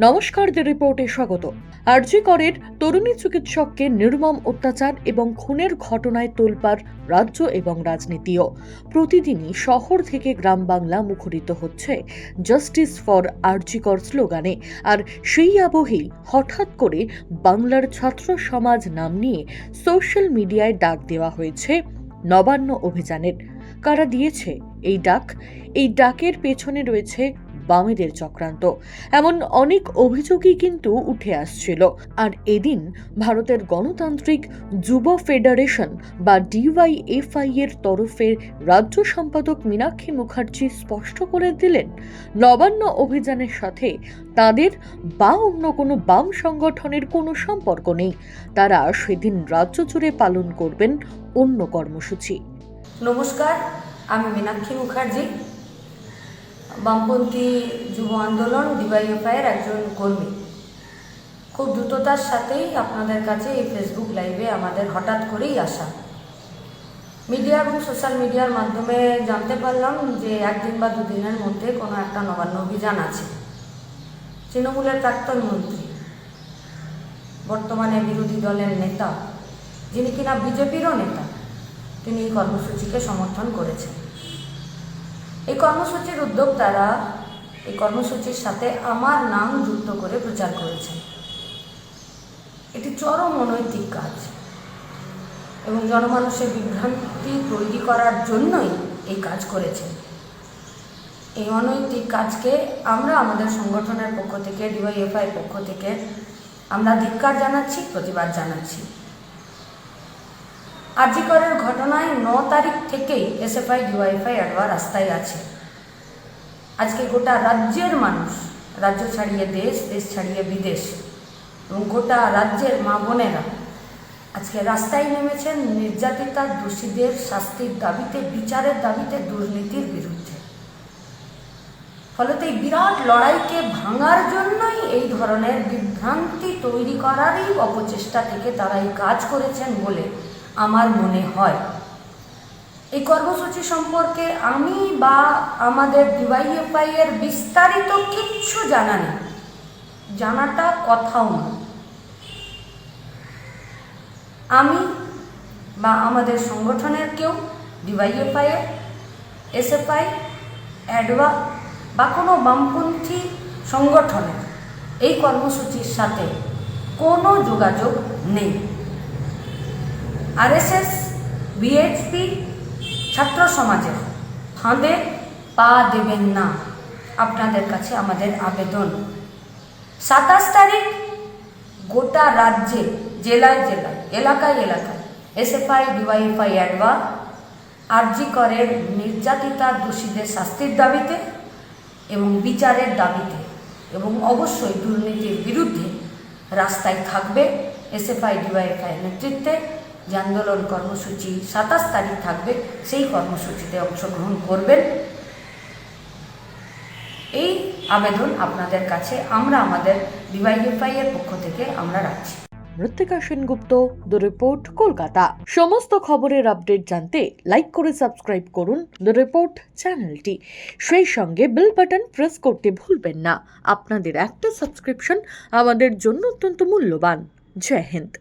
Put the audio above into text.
নমস্কার দ্য রিপোর্টে স্বাগত। আরজি করের তরুণী চিকিৎসককে নির্মম অত্যাচার এবং খুনের ঘটনায় তোলপার রাজ্য এবং রাজনীতিও। প্রতিদিনই শহর থেকে গ্রাম বাংলা মুখরিত হচ্ছে জাস্টিস ফর আরজিকর স্লোগানে। আর সেই আবহেই হঠাৎ করে বাংলার ছাত্র সমাজ নাম নিয়ে সোশ্যাল মিডিয়ায় ডাক দেওয়া হয়েছে নবান্ন অভিযানের। কারা দিয়েছে এই ডাক? এই ডাকের পেছনে রয়েছে বামেদের চক্রান্ত। এমন অনেক অভিযোগই কিন্তু উঠে আসছিল। আর এদিন ভারতের গণতান্ত্রিক যুব ফেডারেশন বা ডিওয়াইএফআই এর তরফের রাজ্য সম্পাদক মীনাক্ষী মুখার্জি স্পষ্ট করে দিলেন, নবান্ন অভিযানের সাথে তাদের বা অন্য কোনো বাম সংগঠনের কোনো সম্পর্ক নেই। তারা সেদিন রাজ্য জুড়ে পালন করবেন অন্য কর্মসূচি। নমস্কার, আমি মীনাক্ষী মুখার্জি। বামপন্থী যুব আন্দোলন, ডিওয়াইএফআইয়ের একজন কর্মী। খুব দ্রুততার সাথেই আপনাদের কাছে এই ফেসবুক লাইভে আমাদের হঠাৎ করেই আসা। মিডিয়া এবং সোশ্যাল মিডিয়ার মাধ্যমে জানতে পারলাম যে একদিন বা দুদিনের মধ্যে কোনো একটা নবান্ন অভিযান আছে। তৃণমূলের প্রাক্তন মন্ত্রী, বর্তমানে বিরোধী দলের নেতা, যিনি কিনা বিজেপিরও নেতা, তিনি এই কর্মসূচিকে সমর্থন করেছেন। এই কর্মসূচির উদ্যোক্তারা এই কর্মসূচির সাথে আমার নাম যুক্ত করে প্রচার করেছেন। এটি চরম অনৈতিক কাজ এবং জনমানুষের বিভ্রান্তি তৈরি করার জন্যই এই কাজ করেছেন। এই অনৈতিক কাজকে আমরা আমাদের সংগঠনের পক্ষ থেকে, ডিওয়াইএফআই পক্ষ থেকে আমরা ধিক্কার জানাচ্ছি, প্রতিবাদ জানাচ্ছি। আজিকরের ঘটনায় ন তারিখ থেকেই এসএফআই ডিওয়াইফাই অ্যাডওয়া রাস্তায় আছে। আজকে গোটা রাজ্যের মানুষ, রাজ্য ছাড়িয়ে দেশ দেশ ছাড়িয়ে বিদেশ এবং গোটা রাজ্যের মা বোনেরা আজকে রাস্তায় নেমেছেন নির্যাতিতা দোষীদের শাস্তির দাবিতে, বিচারের দাবিতে, দুর্নীতির বিরুদ্ধে। ফলত এই বিরাট লড়াইকে ভাঙার জন্যই এই ধরনের বিভ্রান্তি তৈরি করারই অপচেষ্টা থেকে তারা এই কাজ করেছেন বলে আমার মনে হয়। এই কর্মসূচি সম্পর্কে আমি বা আমাদের ডিওয়াইএফআই এর বিস্তারিত কিচ্ছু জানা নেই। জানাটা কথাও না। আমি বা আমাদের সংগঠনের কেউ, ডিওয়াইএফআই এসএফআই, অ্যাডওয়া বা কোনো বামপন্থী সংগঠনের এই কর্মসূচির সাথে কোনো যোগাযোগ নেই। আরএসএস, বিএইচপি, ছাত্র সমাজের ফাঁদে পা দেবেন না। আপনাদের কাছে আমাদের আবেদন। সাতাশ তারিখ গোটা রাজ্যে, জেলায় জেলায়, এলাকায় এলাকায় এসএফআই, ডিওয়াইএফআই অ্যাডওয়া আরজি করের নির্যাতিতা দোষীদের শাস্তির দাবিতে এবং বিচারের দাবিতে এবং অবশ্যই দুর্নীতির বিরুদ্ধে রাস্তায় থাকবে এসএফআই, ডিওয়াইএফআই নেতৃত্বে। যে আন্দোলন কর্মসূচি সাতাশ তারিখ থাকবে, সেই কর্মসূচিতে অংশগ্রহণ করবেন। এই আবেদন আপনাদের কাছে আমরা আমাদের ডিওয়াইএফআই এর পক্ষ থেকে আমরা রাখছি। মৃত্তিকা সেনগুপ্ত, দ্য রিপোর্ট, কলকাতা। সমস্ত খবরের আপডেট জানতে লাইক করে সাবস্ক্রাইব করুন দ্য রিপোর্ট চ্যানেলটি। সেই সঙ্গে বেল বাটন প্রেস করতে ভুলবেন না। আপনাদের একটা সাবস্ক্রিপশন আমাদের জন্য অত্যন্ত মূল্যবান। জয় হিন্দ।